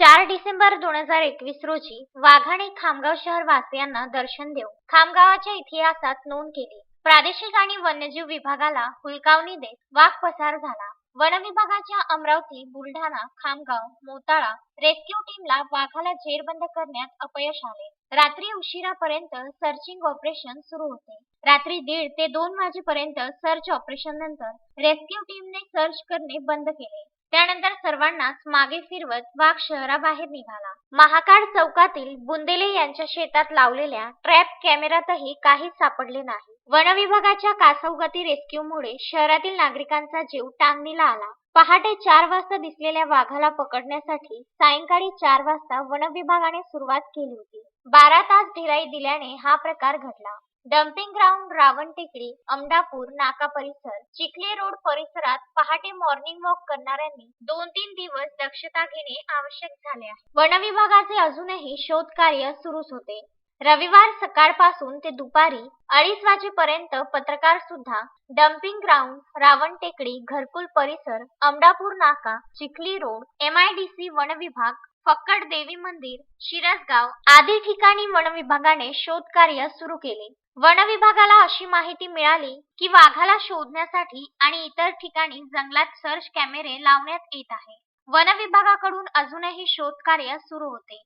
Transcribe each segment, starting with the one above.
चार डिसेंबर दोन हजार एकवीस रोजी वाघाने खामगाव शहर वासियांना दर्शन देऊन खामगावाच्या इतिहासात नोंद केली. प्रादेशिक आणि वन्यजीव विभागाला हुलकावणी देत वाघ पसार झाला. वन विभागाच्या अमरावती बुलढाणा खामगाव मोताळा रेस्क्यू टीमला वाघाला जेरबंद करण्यात अपयश आले. रात्री उशिरापर्यंत सर्चिंग ऑपरेशन सुरू होते. रात्री दीड ते दोन वाजेपर्यंत सर्च ऑपरेशन नंतर रेस्क्यू टीमने सर्च करणे बंद केले. त्यानंतर सर्वांनाच मागे फिरवत वाघ शहराबाहेर निघाला. महाकाड चौकातील बुंदेले यांच्या शेतात लावलेल्या ट्रॅप कॅमेऱ्यातही काहीच सापडले नाही. वन विभागाच्या कासवगती रेस्क्यूमुळे शहरातील नागरिकांचा जीव टांगणीला आला. पहाटे चार वाजता दिसलेल्या वाघाला पकडण्यासाठी सायंकाळी चार वाजता वन विभागाने सुरुवात केली होती. बारा तास ढिलाई दिल्याने हा प्रकार घडला. डम्पिंग ग्राउंड रावण टेकडी अमडापूर नाका परिसर चिखली रोड परिसरात पहाटे मॉर्निंग वॉक करणाऱ्यांनी दोन तीन दिवस दक्षता घेणे आवश्यक झाले आहे. वन विभागाचे अजूनही शोध कार्य सुरूच होते. रविवार सकाळपासून ते दुपारी अडीच वाजेपर्यंत पत्रकार सुद्धा डम्पिंग ग्राउंड रावण टेकडी घरकुल परिसर अमडापूर नाका चिखली रोड एमआयडीसी वन विभाग फक्कड देवी मंदिर शिरसगाव आदी ठिकाणी वन विभागाने शोध कार्य सुरू केले. वन विभागाला अशी माहिती मिळाली की वाघाला शोधण्यासाठी आणि इतर ठिकाणी जंगलात सर्च कॅमेरे लावण्यात येत आहे. वन विभागाकडून अजूनही शोध कार्य सुरू होते.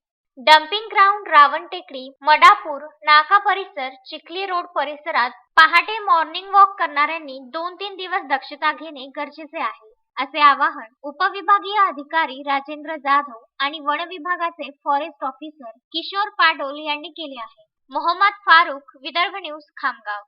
डम्पिंग ग्राउंड रावण टेकडी मडापूर नाका परिसर चिखली रोड परिसरात पहाटे मॉर्निंग वॉक करणाऱ्यांनी दोन तीन दिवस दक्षता घेणे गरजेचे आहे असे आवाहन उपविभागीय अधिकारी राजेंद्र जाधव आणि वन विभागाचे फॉरेस्ट ऑफिसर किशोर पाडोल यांनी केले आहे. मोहम्मद फारुख विदर्भ न्यूज खामगाव.